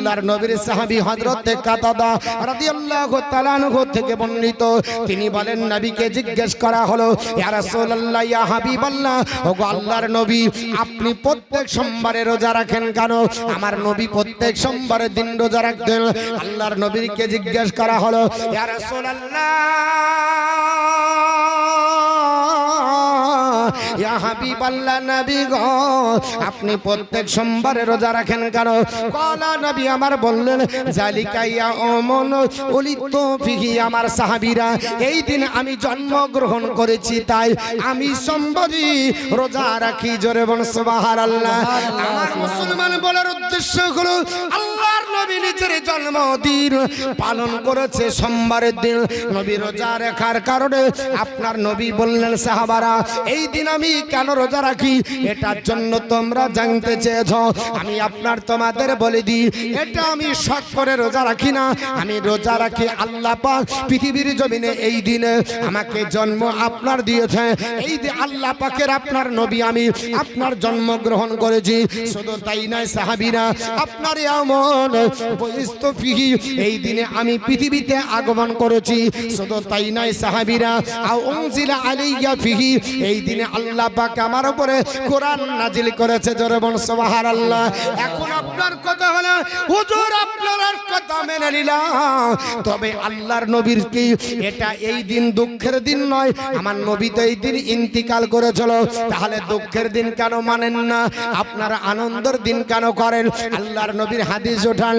আল্লাহর নবীর সাহাবী হযরত কাতাদা রাদিয়াল্লাহু তাআলা আনহু থেকে বর্ণিত। তিনি বলেন, নবীকে জিজ্ঞেস করা হলো, ইয়া রাসূলুল্লাহ, ইয়া হাবিবাল্লাহ, ওগো আল্লাহর নবী, আপনি প্রত্যেক সোমবারে রোজা রাখেন কেন? আমার নবী প্রত্যেক সোমবারের দিন রোজা রাখতেন। আল্লাহর নবীকে জিজ্ঞেস করা হলো, ইয়া রাসূলুল্লাহ ইয়া হাবিবাল্লাহ নবী গো, আপনি প্রত্যেক সোমবারে রোজা রাখেন কেন কলা নবী আমার বললেন, জালিকা ইয়া ফিহি আমার সাহাবীরা, এই দিন আমি জন্মগ্রহণ করেছি তাই আমি সোমবারই রোজা রাখি জোরে বল সুবহানাল্লাহ। আমার মুসলমান বলার উদ্দেশ্য হলো আল্লাহর নবী নিজের জন্মদিন পালন করেছে সোমবারের দিন। নবী রোজা রাখার কারণে আপনার নবী বললেন, সাহাবারা, এই দিন আমি কেন রোজা রাখি? এটার জন্য তোমরা জানতে চেয়েছ। আমি আপনার তোমাদের বলে দিই, এটা আমি শখ করে রোজা রাখি না। আমি রোজা রাখি আল্লাহ পাক পৃথিবীর জমিনে এই দিনে আমাকে জন্ম আপনার দিয়েছে। এই যে আল্লাহ পাকের আপনার নবী আমি আপনার জন্মগ্রহণ করেছি। শুধু তাই নয়, সাহাবীরা আপনার এমন এই দিনে আমি পৃথিবীতে আগমন করেছি। শুধু তাই নয় সাহাবীরা, আও উনজিলা আলাইয়া ফিহি। এই দিনে আল্লাহ পাক আমার উপরে কোরআন নাজিল করেছে জোরে বল, সুবহানাল্লাহ। এখন আপনার কথা হলো, হুজুর আপনার কথা মেনে নিলাম। তবে আল্লাহর নবীর কি, এটা এই দিন দুঃখের দিন নয়। আমার নবী তো এই দিন ইন্তিকাল করেছিল। তাহলে দুঃখের দিন কেন মানেন না? আপনারা আনন্দের দিন কেন করেন? আল্লাহর নবীর হাদিস ওঠান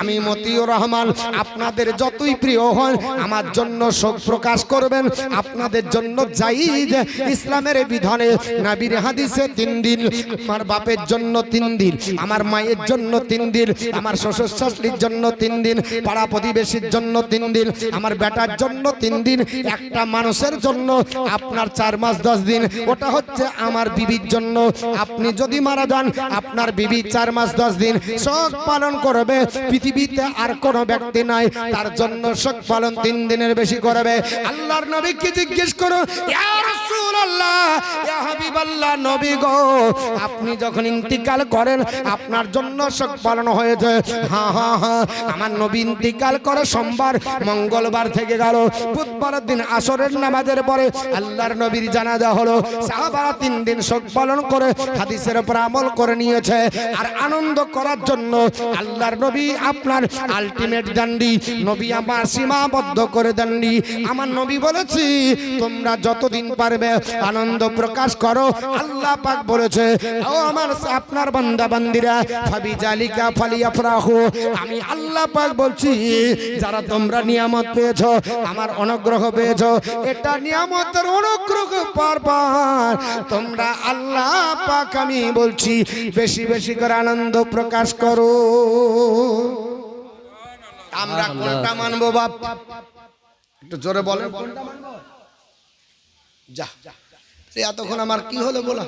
আমি মতিউর রহমান, আপনাদের যতই প্রিয় হন, আমার জন্য শোক প্রকাশ করবেন। আপনাদের জন্য জাইজ ইসলামের বিধানে নাবির হাদিসে তিন দিন, আমার বাপের জন্য তিন দিন, আমার মায়ের জন্য তিন দিন, আমার শ্বশুর শাশুড়ির জন্য তিন দিন পাড়া প্রতিবেশীর জন্য তিন দিন, আমার বেটার জন্য তিন দিন, একটা মানুষের জন্য আপনার চার মাস, দশ দিন। ওটা হচ্ছে আমার বিবির জন্য। আপনি যদি মারা যান, আপনার বিবি চার মাস, দশ দিন। শোক পালন করবে, পৃথিবীতে আর কোনো ব্যক্তি নাই। তার জন্য শোক পালন তিন দিনের বেশি করবে। আল্লাহর নবীকে জিজ্ঞেস করো? আপনি যখন ইন্তিকাল করেন, আপনার জন্য শোক পালন হয়েছে। হ্যাঁ হ্যাঁ হ্যাঁ আমার নবী ইন্তিকাল করে, সোমবার, মঙ্গলবার থেকে গেল। বুধবারের দিন আসরের নামাজের পরে আল্লাহর নবীর জানাজা হলো। সাহাবারা তিন দিন শোক পালন করে হাদিসের উপর আমল করে নিয়েছে। আর আনন্দ করার জন্য আল্লাহর নবী আপনার আলটিমেট দান্ডি নবী আমার সীমাবদ্ধ করে দেননি। আমার নবী বলেছি, তোমরা যতদিন পারবে আনন্দ প্রকাশ করো। আল্লাহ পাক বলেছে, ও আমার আপনার বান্দা বান্দিরা ফাবি জালিকা ফালিয়া আমি আল্লাহ পাক বলছি যারা তোমরা নিয়ামত পেয়েছ আমার অনুগ্রহ পেয়েছ এটা নিয়ামতের অনুগ্রহ পারবার তোমরা আল্লাহ পাক আমি বলছি বেশি বেশি করে আনন্দ প্রকাশ করো। আমরা কোনটা মানবো বাপ? একটু জোরে বলেন। কোনটা মানবো যা। এতক্ষণ আমার কি হলো বলা?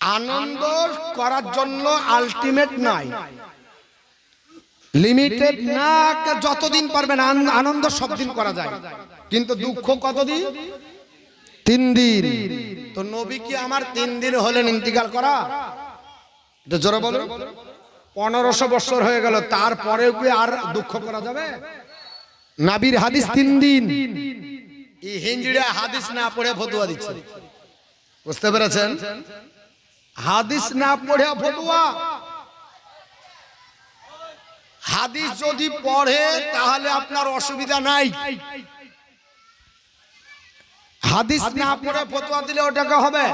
আনন্দ করার জন্য আলটিমেট নাই লিমিটেড না যতদিন পারবেন আন- আনন্দ সব দিন করা যায়। কিন্তু দুঃখ কতদিন? তিন দিন। তো নবী কি আমার তিন দিন হলেন ইন্তিকাল করা? এটা জোরে বলো পনেরোশো বছর হয়ে গেল তারপরেও কি আর দুঃখ করা যাবে? নাবির হাদিস তিন দিন। এই হিঞ্জিড়া হাদিস না পড়ে ফতুয়া দিচ্ছে। বুঝতে পেরেছেন? হাদিস না পড়ে ফতুয়া। হাদিস যদি পড়ে তাহলে আপনার অসুবিধা নাই। হাদিস না পড়ে ফতোয়া দিলে ওটাকে হবে।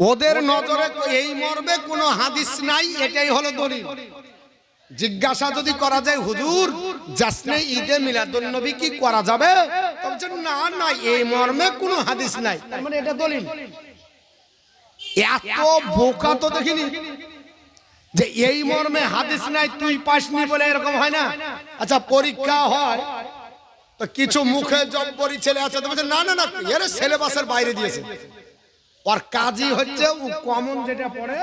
ওদের নজরে এই মর্মে কোনো হাদিস নাই এটাই হলো দলিল। জিজ্ঞাসা যদি করা যায় হুজুর জাসনে ঈদে মিলাদুন নবী কি করা যাবে? না না এই মর্মে কোনো হাদিস নাই। মানে এটা দলিল। এত বোকা তো দেখিনি। যে এই মর্মে হাদিস নাই, তুই পাসনি বলে এরকম হয় না? আচ্ছা পরীক্ষা হয়, তো কিছু মুখে জব্বরি ছেলে আছে বলছে, না না না, এর সিলেবাসের বাইরে দিয়েছে। ওর কাজই হচ্ছে, ও কমন যেটা পড়ে,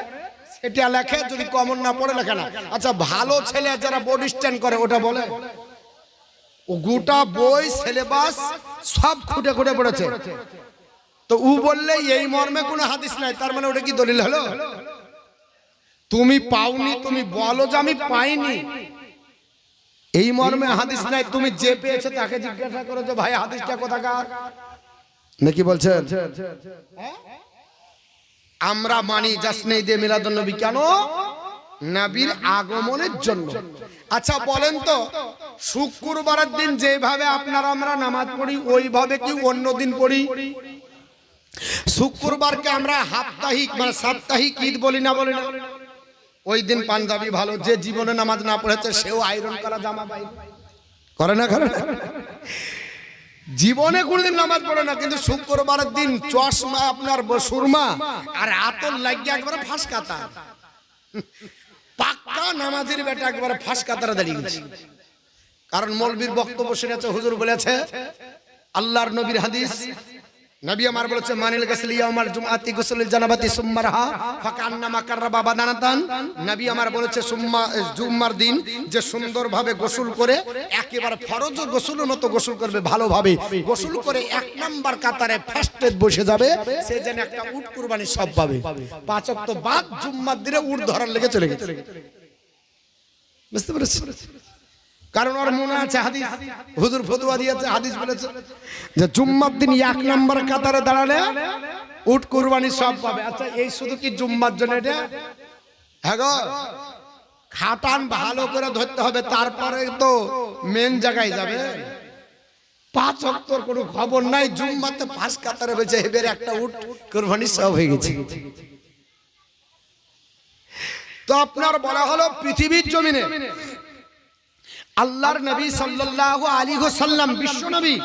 সেটা লেখে, যদি কমন না পড়ে, লেখে না। আচ্ছা ভালো ছেলে যারা বোর্ড স্ট্যান্ড করে, ওটা বলে। ও গোটা বই, সিলেবাস সব খুঁটে খুঁটে পড়েছে। তো উ বললে, এই মর্মে কোনো হাদিস নাই, তার মানে ওটা কি দলিল হলো? তুমি পাওনি তুমি বলো যে আমি পাইনি। এই মর্মে হাদিস নাই তুমি যে পেয়েছ তাকে জিজ্ঞাসা করো যে ভাই হাদিসটা কোথাকার? নাকি বলছেন? আমরা মানি জাসনে ঈদে মিলাদুন নবী কেন? নবীর আগমনের জন্য। আচ্ছা বলেন তো শুক্রবারের দিন যেভাবে আপনারা আমরা নামাজ পড়ি ওইভাবে কি অন্য দিন পড়ি? শুক্রবারকে আমরা সাপ্তাহিক মানে সাপ্তাহিক ঈদ বলি না বলি না? ওই দিন পাঞ্জাবি ভালো যে জীবনে নামাজ না পড়েছে সেও আয়রন করা জামা পাই করে না করে না। জীবনে কোনদিন নামাজ পড়ে না কিন্তু শুক্রবারের দিন চশমা আপনার সুরমা আর আতর লাগিয়ে একবারে ফাঁস কাতা পাক্কা নামাজের বেটা একবারে ফাঁস কাতারে দাঁড়িয়ে গেছে। কারণ মৌলবীর বক্তব্য শুনেছে হুজুর বলেছে আল্লাহর নবীর হাদিস নবী আমার বলেছে, মানিল গাসলি ইয়াউমাল জুমআতি গুসলুল জানাবাতি সুম্মারহা ফাকান্নামা কাররাবা বাদানাতান নবী আমার বলেছে, সুম্মা জুম্মার দিন যে সুন্দরভাবে গোসল করে, একেবারে ফরজ গোসলের মতো গোসল করবে ভালোভাবে। গোসল করে এক নাম্বার কাতারে ফার্স্টে বসে যাবে, সে যেন একটা উট কুরবানি সব পাবে। পাঁচ ওয়াক্ত বাদ জুম্মার দিনে উট ধরার লেগে চলে গেছে। বুঝতে পেরেছি কারণ ওর মনে আছে হাদিস। হুজুর ফতুয়া দিয়েছে, হাদিস বলেছে যে জুম্মার দিন এক নম্বর কাতারে দাঁড়ালে উট, কুরবানি সব পাবে। আচ্ছা এই শুধু কি জুম্মার জন্য এটা? হ্যাঁ খাটান ভালো করে ধরতে হবে, তারপরে তো মেন জায়গায় যাবে। পাঁচ অক্টর কোনো খবর নাই, জুম্মাতে পাঁচ কাতারে বেঁচে এবার একটা উট, কুরবানি সব হয়ে গেছে। তো আপনার বলা হলো পৃথিবীর জমিনে আল্লাহর নবী সাল্লাল্লাহু আলাইহি ওয়াসাল্লাম, বিশ্ব নবী।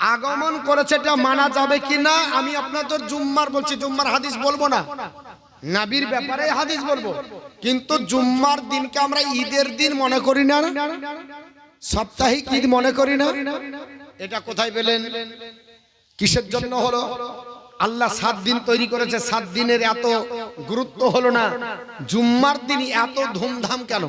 আগমন করেছে, এটা মানা যাবে কিনা আমি আপনাদের জুম্মার বলছি, জুম্মার হাদিস বলব না। নাবির ব্যাপারে হাদিস বলব। কিন্তু জুম্মার দিনকে আমরা ঈদের দিন মনে করি না? সাপ্তাহিক ঈদ মনে করি না? এটা কোথায় পেলেন? কিসের জন্য হলো? আল্লাহ সাত দিন তৈরি করেছে, সাত দিনের এত গুরুত্ব হলো না। জুম্মার দিন এত ধুমধাম কেন?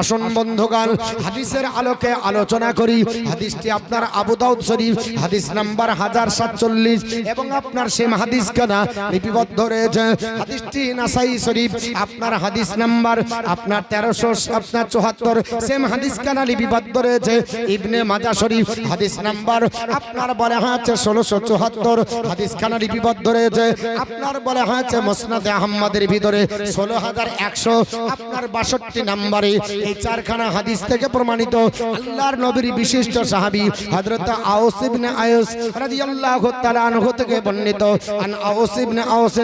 আসন বন্ধগান হাদিসের আলোকে আলোচনা করি। হাদিসটি আপনার আবু দাউদ শরীফ হাদিস নাম্বার হাজার সাতচল্লিশ এবং আপনার সেম হাদিস কানা লিপিবদ্ধ রয়েছে। হাদিসটি নাসাই শরীফ আপনার হাদিস নাম্বার আপনার তেরোশো আপনার চুহাত্তর সেম হাদিস কানা লিপিবদ্ধ রয়েছে। ইবনে মাজা শরীফ হাদিস নাম্বার আপনার বলে হচ্ছে ষোলোশো চুহাত্তর হাদিস খানা লিপিবদ্ধ রয়েছে। আপনার বলে হচ্ছে মোসনাদে আহম্মদের ভিতরে ষোলো হাজার একশো আপনার বাষট্টি নাম্বারে এই চারখানা হাদিস থেকে প্রমাণিত আল্লাহর নবীর বিশিষ্ট সাহাবী হযরত আউস ইবনে আয়ুস রাদিয়াল্লাহু তাআলা আনহু থেকে বর্ণিত আন আউস ইবনে আউস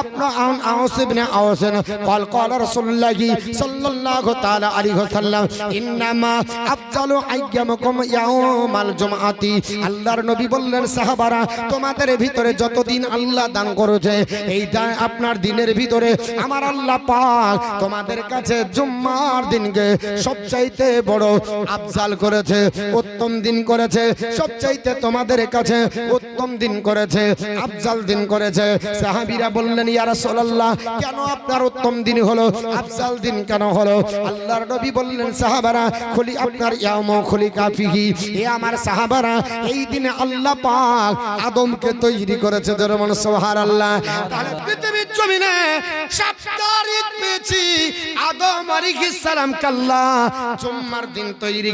আপনা আন আউস ইবনে আউস قال قال رسول الله صلى الله تعالى عليه وسلم انما افضل ايامكم يوم الجمعه আল্লাহর নবী বললেন সাহাবারা তোমাদের ভিতরে যতদিন আল্লাহ দান করেছে এই দান আপনার দিনের ভিতরে আমার আল্লাহ পাক তোমাদের কাছে জুম্মার দিনকে সবচাইতে বড় আফজাল করেছে, উত্তম দিন করেছে, সবচাইতে তোমাদের কাছে উত্তম দিন করেছে, আফজাল দিন করেছে। সাহাবীরা বললেন, ইয়া রাসূলুল্লাহ, কেন আপনার উত্তম দিন হলো? আফজাল দিন কেন হলো? আল্লাহর নবী বললেন, সাহাবারা, খুলি আপনার ইয়ামু খুলি কাফিহি। এ আমার সাহাবারা, এই দিনে আল্লাহ পাক আদমকে তৈরি করেছে যেমন সুবহানাল্লাহ। তাহলে পৃথিবীর জমিনে সপ্তাহিক পেয়েছি আদম কাল্লা দিন তৈরি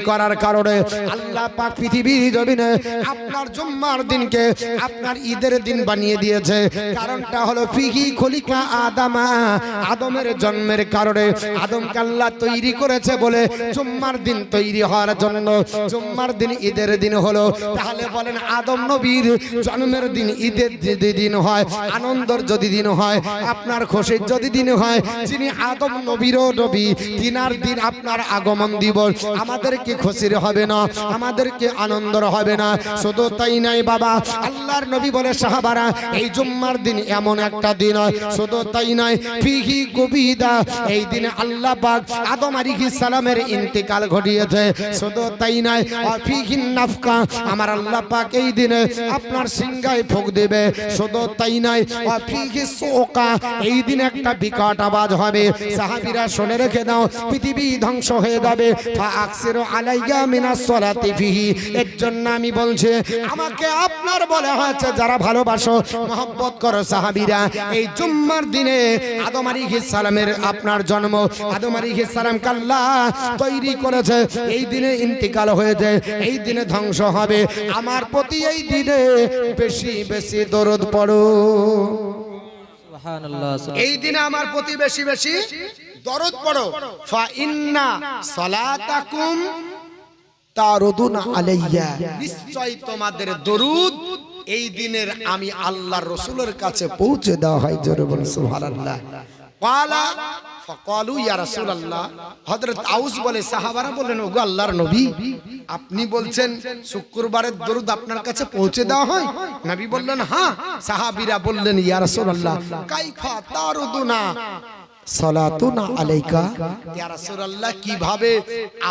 ঈদের দিন বানিয়ে দিয়েছে। কারণটা হলো খলিকা আদামা, আদমের জন্মের কারণে আদমকে আল্লাহ তৈরি করেছে বলে জুম্মার দিন তৈরি হওয়ার জন্য। জুম্মার দিন ঈদের দিন হলো। তাহলে বলেন আদম নবীর জন্মের দিন ঈদের যদি দিন হয়, আনন্দর যদি দিন হয়, আপনার খুশির যদি দিন হয়, যিনি আদম নবীরও নবী, তিনার দিন আপনার আগমন দিবস। আমাদেরকে খুশির হবে না, আমাদেরকে আনন্দর হবে না। শুধু তাই নাই বাবা, আল্লাহর নবী বলে, সাহাবারা, এই জুম্মার দিন এমন একটা দিন শুধু তাই নয়, ফিহি কবিদা, এই দিনে আল্লাহ পাক আদম আলাইহিস সালামের ইন্তেকাল ঘটিয়েছে। শুধু তাই নয় ফিহি নাফকা, আমার আল্লাহ পাক এই দিনে আপনার সিংহায় ফুক দেবে। শুধু তাই নয় ফিহি সোকা এই দিন একটা বিকট আওয়াজ হবে। সাহাবীরা শুনে রেখে দাও পৃথিবী ধ্বংস হয়ে যাবে। আকসিরু আলাইয়া মিনাস সালাতি ফিহি। এর জন্য আমি বলছি আমাকে আপনার বলে হয়েছে যারা ভালোবাসো মহব্বত করো সাহাবীরা। এই জুম্মার দিনে আদম আলাইহিস সালামের আপনার জন্ম আদম আলাইহিস সালাম কাল্লা তৈরি করেছে। এই দিনে ইন্তিকাল হয়েছে এই দিনে ধ্বংস হবে। আমার প্রতি এই দিনে বেশি বেশি দরদ পড়ো। সুবহানাল্লাহ। এই দিনে আমার প্রতি বেশি বেশি দরদ পড়ো। ফা ইন্না সালাতাকুম তারুদুনা আলাইয়া। নিশ্চয় তোমাদের দরুদ এই দিনের আমি আল্লাহর রসুলের কাছে পৌঁছে দেওয়া হয়। জোরে বলে সুবহানাল্লাহ। পালা ফাকালু ইয়া রাসূলুল্লাহ। হযরত আউস বলে, সাহাবারা বলেন ওগো আল্লাহর নবী, আপনি বলছেন শুক্রবারের দরুদ আপনার কাছে পৌঁছে দেওয়া হয়? নবী বললেন হ্যাঁ। সাহাবীরা বললেন, ইয়া রাসূলুল্লাহ, কাইফা তারুদুনা? সালাতুনা আলাইকা। ইয়া রাসূলুল্লাহ কীভাবে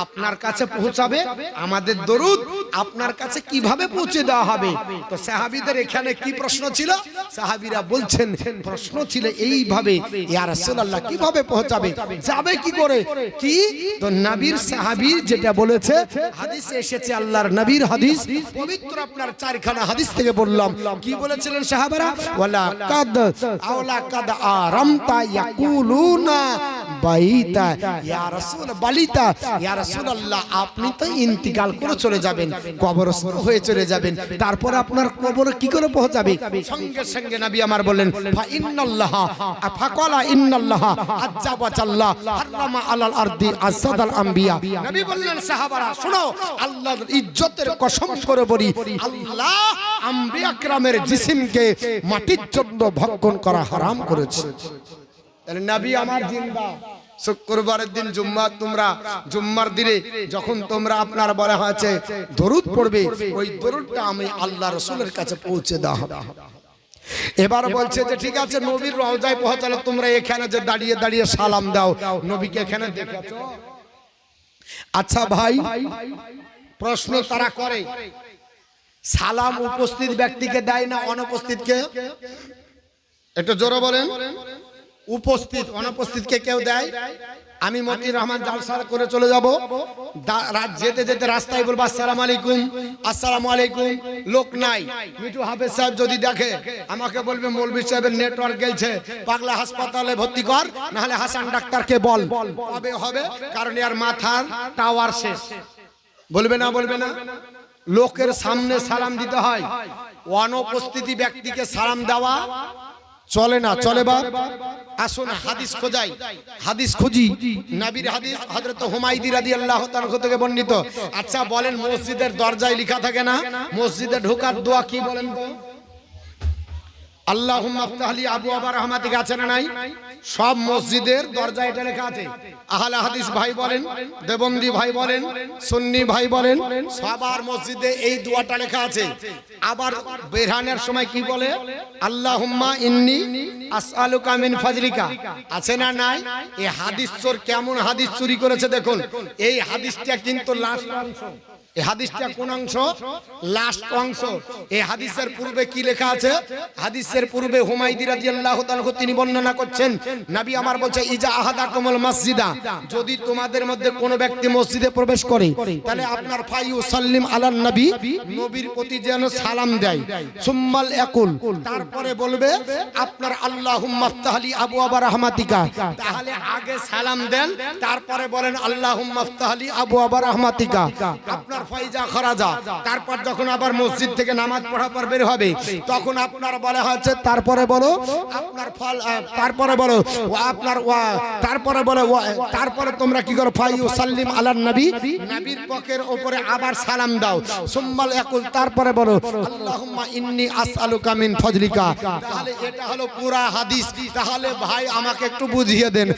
আপনার কাছে পৌঁছাবে? আমাদের দরুদ আপনার কাছে কীভাবে পৌঁছে দেওয়া হবে? তো সাহাবীদের এখানে কি প্রশ্ন ছিল? সাহাবীরা বলছেন প্রশ্ন ছিল এইভাবে ইয়া রাসূলুল্লাহ কীভাবে পৌঁছাবে? যাবে কি করে? কি? তো নবীর সাহাবী যেটা বলেছে হাদিসে এসেছে আল্লাহর নবীর হাদিস পবিত্র আপনার চারখানা হাদিস থেকে বললাম। কি বলেছিলেন সাহাবারা? ওয়ালা কাদ আওলা কাদ আরামতা বাইতা ইয়া রাসূল, বালিতা। ইয়া রাসূলুল্লাহ, আপনি তো ইন্তিকাল করে চলে যাবেন, কবরস্থ হয়ে চলে যাবেন। তারপর আপনার কবর কি করে পৌঁছাবে? সঙ্গে সঙ্গে নবী আমার বলেন ফা ইন্নাল্লাহ ফাকালা ইন্নাল্লাহ আলাল আরদি আম্বিয়া। নবী বললেন, সাহাবারা, শোনো, আল্লাহর ইজ্জতের কসম করে বলি, আল্লাহ আম্বিয়া کرامের জিসিমকে মাটির জন্য ভক্ষণ করা হারাম করেছে। তাহলে নবী আমার জিন্দা। শুক্রবারের দিন জুম্মা তোমরা, জুম্মার দিনে যখন তোমরা আপনার বলা হয়েছে দরুদ পড়বে, ওই দরুদটা আমি আল্লাহ রসুলের কাছে পৌঁছে দেওয়া হবে। এবার বলছে যে, ঠিক আছে, নবীর রওজায় পৌঁছালো তোমরা এখানে যে দাঁড়িয়ে দাঁড়িয়ে সালাম দাও। নবীকে এখানে দেখেছ? আচ্ছা ভাই, প্রশ্ন তারা করে। সালাম উপস্থিত ব্যক্তিকে দেয় না, অনুপস্থিতকে? একটু জোরে বলেন। উপস্থিত অনুপস্থিতকে কেউ দেয়? আমি মতি রহমান জালসার করে চলে যাব। যেতে যেতে রাস্তায় বলব আসসালাম আলাইকুম আসসালাম আলাইকুম লোক নাই। মিঠু হাফেজ সাহেব যদি দেখে আমাকে বলবে মৌলভী সাহেবের নেটওয়ার্ক গেলছে পাগলা হাসপাতালে ভর্তি কর নাহলে হাসান ডাক্তারকে বল। কবে হবে? কারণ এর মাথার টাওয়ার শেষ। বলবে না বলবে না। লোকের সামনে সালাম দিতে হয়। অনুপস্থিতি ব্যক্তিকে সালাম দেওয়া চলে না চলে বা আসুন হাদিস খোঁজাই। হাদিস খুঁজি। নাবির হাদিস হযরত হুমায়দি রাদিয়াল্লাহু তাআলা থেকে বর্ণিত। আচ্ছা বলেন মসজিদের দরজায় লেখা থাকে না। মসজিদে ঢোকার দোয়া কি বলেন তো? আবু আবা রহমাতিক আছে না নাই? সব মসজিদের লেখা আছে। আহলে হাদিস ভাই বলেন ভাই বলেন, সুন্নি ভাই বলেন, সবার মসজিদে এই লেখা আছে। আবার সময় কি বলে? আল্লাহুম্মা ইন্নি আসআলুকা ফাজলিকা। আছে না নাই? এই হাদিস চোর কেমন হাদিস চুরি করেছে দেখুন। এই হাদিসটা কিন্তু লাস্ট যদি তোমাদের মধ্যে কোন ব্যক্তি মসজিদে প্রবেশ করে, তাহলে আপনার ফাইউ সাল্লিম আলান নবী, নবীর প্রতি যেন সালাম দেয়। সুম্মাল ইয়াকুল। তারপরে বলবে, আপনার আল্লাহুম্মা আফতাহলি আবু আবা রাহমাতিকা। তাহলে আগে সালাম দেন, তারপরে বলেন, আল্লাহুম্মা আফতাহলি আবু আবা রাহমাতিকা। আপনার তারপর যখন আবার মসজিদ থেকে নামাজ পড়া বের হবে, তখন আপনার বলা হচ্ছে তারপরে বলো, আপনার ফল তারপরে বলো আপনার তারপরে বলে তারপরে তোমরা কি করো? সাল্লিম আলান নবী, নবীর পকের উপরে আবার সালাম দাও। ইয়াকুল, তারপরে বলো ভাই আমাকে একটু বুঝিয়ে দেন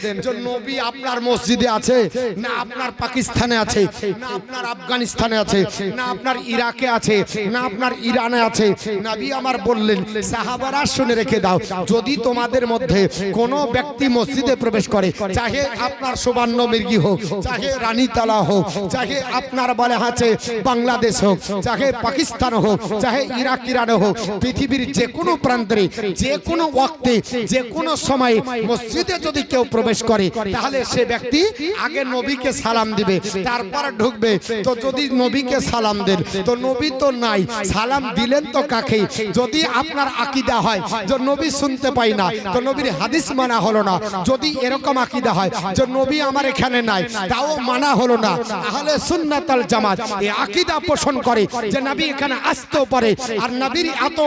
নবী আপনার মসজিদে আছে, না আপনার পাকিস্তানে আছে, না আপনার আফগানিস্তানে আছে? না আপনার ইরাকে আছে না আপনার ইরানে আছে। নবী আমার বললেন সাহাবারা শুনে রেখে দাও যদি তোমাদের মধ্যে কোনো ব্যক্তি মসজিদে প্রবেশ করে চাহে আপনার সুবর্ণ মির্গি হোক চাহে রানীতালা হোক চাহে আপনার বলে আছে বাংলাদেশ হোক চাহে পাকিস্তান হোক চাহে ইরাক ইরানে হোক পৃথিবীর যে কোনো প্রান্তে যে কোনো ওয়াক্তে যে কোনো সময়ে মসজিদে যদি কেউ প্রবেশ করে তাহলে সে ব্যক্তি আগে নবীকে সালাম দিবে তারপর ঢুকবে। তো যদি নবীকে সালাম দেন। তো নবী তো নাই, সালাম দিলেন তো কাকে যদি আপনার আকিদা হয় যে নবী শুনতে পাই না, তো নবীর হাদিস মানা হলো না। যদি এরকম আকিদা হয় যে নবী আমার এখানে নাই, তাও মানা হলো না। তাহলে সুন্নাতাল জামাত এই আকিদা পোষণ করে যে নবী এখানে আসতেও পারে, আর নবীর এত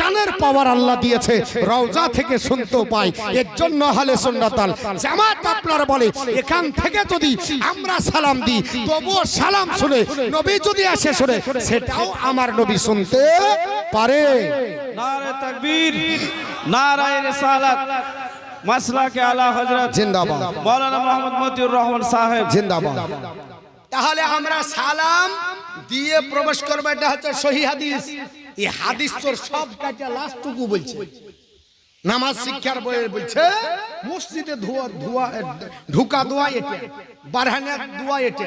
কানের পাওয়ার আল্লাহ দিয়েছে, রওজা থেকে শুনতেও পাই এর জন্য হলে সুন্নাতাল জামাত আপনারা বলে, এখান থেকে যদি আমরা সালাম দিই, তবুও সালাম শুনে নবী যদি আসে শোনে সেটাও আমার নবী শুনতে পারে। রহমান সাহেব। তাহলে আমরা সালাম দিয়ে প্রবেশ করব এটা হচ্ছে সহি হাদিস। এই হাদিস তোর সব কাজে লাস্টটুকু বলছে। নামাজ শিক্ষার বইয়ে বলছে মসজিদে ধোয়া ধোয়া ঢুকা দোয়া এটা বারহানের দোয়া এটা।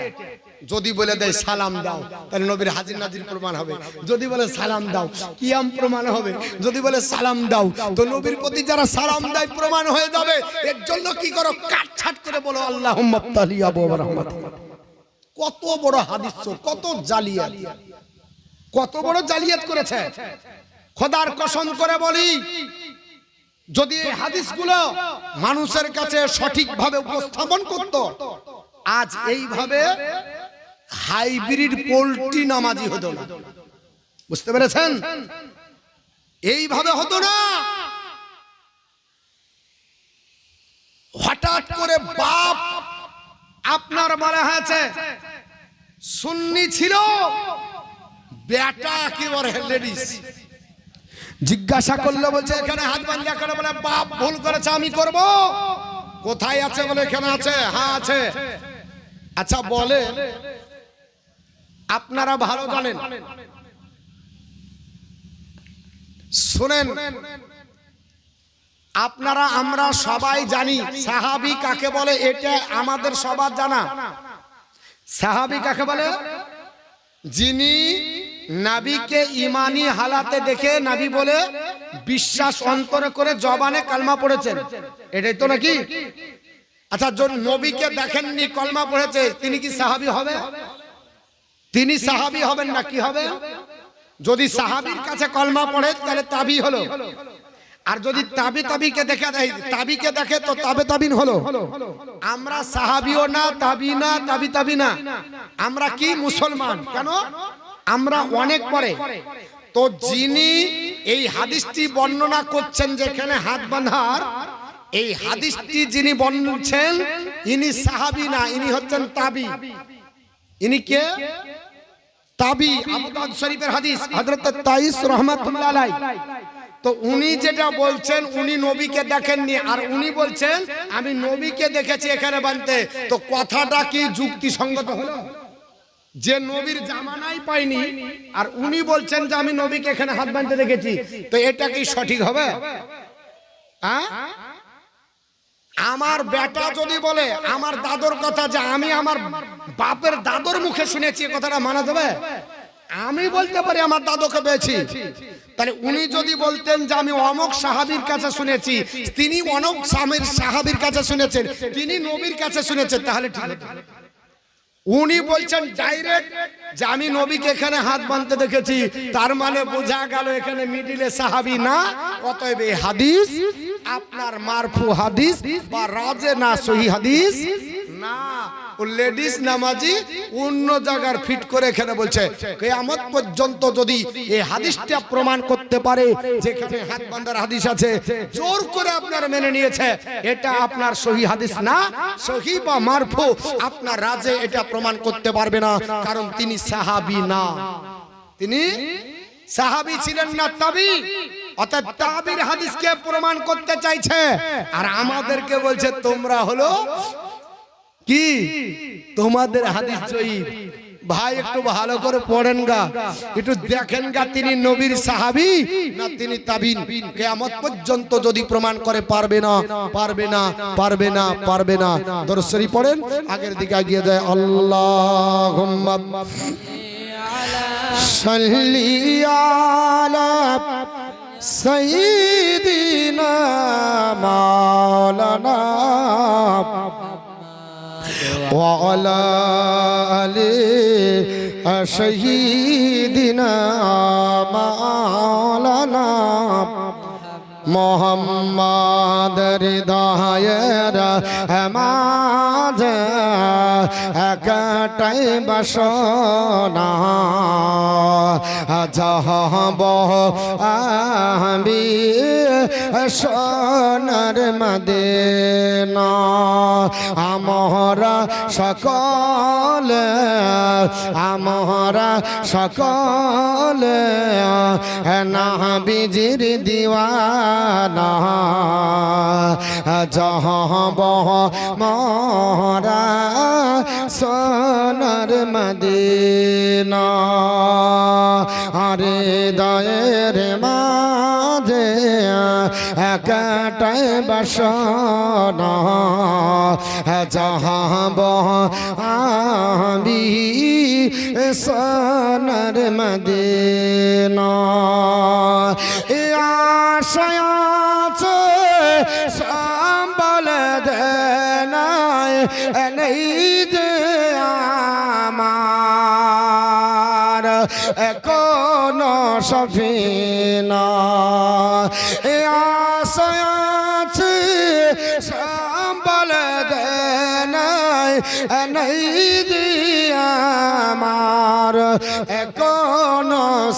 যদি বলে দেয় সালাম দাও, তাহলে নবীর হাজির নাজির প্রমাণ হবে। যদি বলে সালাম দাও, কিয়াম প্রমাণ হবে। যদি বলে সালাম দাও, তো নবীর প্রতি যারা সালাম দেয়, প্রমাণ হয়ে যাবে। এর জন্য কি করো? কাটছাট করে বলো আল্লাহ কত বড় হাদিস কত জালিয়াত। কত বড় জালিয়াত করেছে। খোদার কসম করে বলি, যদি হাদিসগুলো মানুষের কাছে সঠিকভাবে উপস্থাপন করত, আজ এইভাবে হাইব্রিড পোল্ট্রি নামাজি হতো না। বুঝতে পেরেছেন? এইভাবে হতো না। হঠাৎ করে বাপ আপনার বলা হয়েছে। সুন্নি ছিল। বেটা একেবারে লেডিস। জিজ্ঞাসা করলে, বলছে, এখানে হাত বান্ধা করে বলে, বাপ ভুল করেছে, আমি করব। কোথায় আছে বলে, এখানে আছে? হ্যাঁ আছে। আচ্ছা বলে। আপনারা ভালো জানেন। শুনেন, আপনারা, আমরা সবাই জানি, সাহাবি কাকে বলে, এটা আমাদের সবার জানা। সাহাবি কাকে বলে? যিনি নাবিকে ইমানি হালাতে দেখে নাবি বলে বিশ্বাস অন্তরে করে জবানে কালমা পড়েছেন। এটাই তো নাকি? আচ্ছা নবীকে দেখেননি, কলমা পড়েছে, তিনি কি সাহাবি হবে? তিনি সাহাবি হবেন না কি হবে? যদি সাহাবির কাছে কলমা পড়ে তাহলে তাবি হলো। আর যদি তাবি তাবিকে দেখে দেয় তাবিকে দেখে তো তাবে তাবিন হলো। আমরা সাহাবিও না তাবি না তাবি তাবি না। আমরা কি মুসলমান? কেন? আমরা অনেক পরে। তো যিনি এই হাদিসটি বর্ণনা করছেন যেখানে হাত বাঁধার এই হাদিসটি যিনি বলছেন ইনি সাহাবি না ইনি হচ্ছেন তাবি। ইনি কে? তাবি দাউদ শরীফের হাদিস হযরত তাইস রাহমাতুল্লাহ আলাইহি। তো উনি যেটা বলছেন উনি নবীকে দেখেননি আর উনি বলছেন আমি নবীকে দেখেছি এখানে বানতে তো কথাটা কি যুক্তিসঙ্গত হলো? যে নবীর জামানাই পাইনি আর উনি বলছেন যে আমি নবীকে এখানে হাত বাঁধতে দেখেছি। তো এটা কি সঠিক হবে? হ্যাঁ আমার বেটা যদি বলে আমার দাদর কথা যে আমি আমার বাপের দাদর মুখে শুনেছি এ কথাটা মানা যাবে? আমি বলতে পারি আমার দাদুকে পেয়েছি। তাহলে উনি যদি বলতেন যে আমি অমক সাহাবির কাছে শুনেছি তিনি অনক স্বামীর সাহাবির কাছে শুনেছেন তিনি নবীর কাছে শুনেছেন তাহলে ঠিক। উনি বলছেন ডাইরেক্ট যে আমি নবীকে এখানে হাত বাঁধতে দেখেছি। তার মানে বোঝা গেল এখানে মিডিলে সাহাবি না, অতএব এই হাদিস আপনার মারফু হাদিস বা রাজে না সহি হাদিস না। ও লেডিস নামাজি অন্য জায়গার ফিট করে এখানে বলছে, কেয়ামত পর্যন্ত যদি এই হাদিসটা প্রমাণ করতে পারে, যেখানে হাত বান্দার হাদিস আছে, জোর করে আপনার মেনে নিয়েছে, এটা আপনার সহি হাদিস না, সহি বা মারফু, আপনার রাজে এটা প্রমাণ করতে পারবে না, কারণ তিনি সাহাবী না। তিনি সাহাবী ছিলেন না তাবি, অর্থাৎ তাবির হাদিসকে প্রমাণ করতে চাইছে, আর আমাদেরকে বলছে, তোমরা হলো কি? তোমাদের হাদিস জয়ীব। ভাই, একটু ভালো করে পড়েন গা। একটু দেখেন গা, তিনি নবীর সাহাবি না তিনি তাবিন? কেমন পর্যন্ত যদি প্রমাণ করে, পারবে না পারবে না পারবে না পারবে না। দরসরি পড়েন, আগের দিকে গিয়ে যায় আল্লাহ সঈদিনা মাওলানা وعلى آل شهيدنا مولانا محمد رداير ماجد একটাই বাসনা। যাহব আমি সোনার মদিনা। আমরা সকল আমরা সকল, না বিজির দিওয়ানা। যাহব মরা সোনার মদিনা, আরে দয়ের মাঝে একটাই বাসনা, যাহাব আমি সোনার মদিনা। এ আশায় আছে, সম্বল দেনায় নেই সফিনা। এ আশায় আছে সম্বল দেনায় নেই যে আমার কোন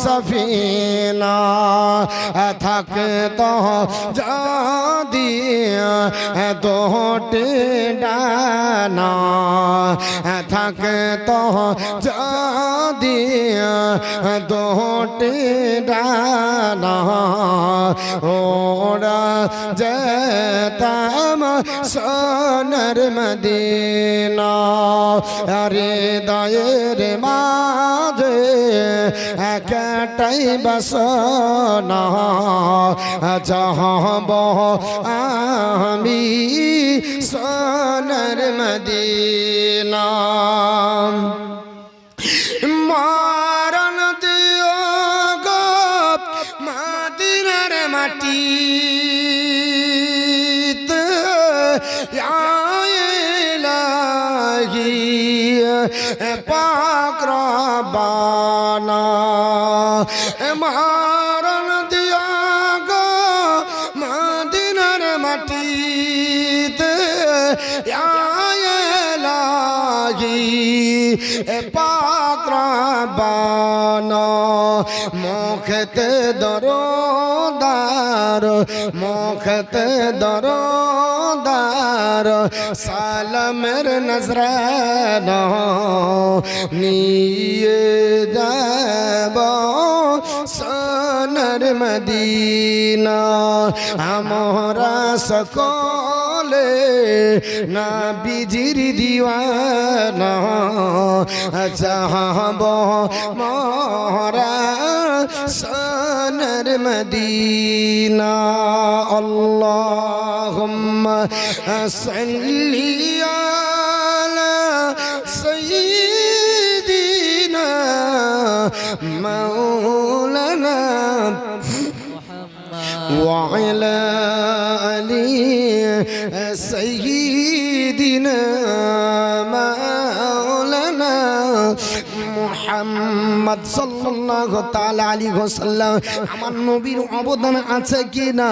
সফিনা। থাকে তো যদি দোটে ডানা থাকে তো যদি দোটে ডানা ওরা যেতাম সোনার মদিনা আরে দয়ের মাঝে একটাই বাসনা চাহব আমি পাকরাবানা মারণ দিয়া গো মাদিনার মাটিতে লাগি পাকরাবানা মুখতে দরদার মুখতে দরদার সালামের নজরান নিয়ে যাব সোনার মদিনা আমরা সকলে না বিজির দিওয়ানা চাহব মরা সোনার মদিনা আল্লাহুম্মা সাল্লি আলা সাইয়্যিদিনা মাওলানা وعلى آل سيدنا مولانا মুহাম্মদ সাল্লাল্লাহু তাআলা আলাইহি ওয়াসাল্লাম আমার নবীর অবদান আছে কি না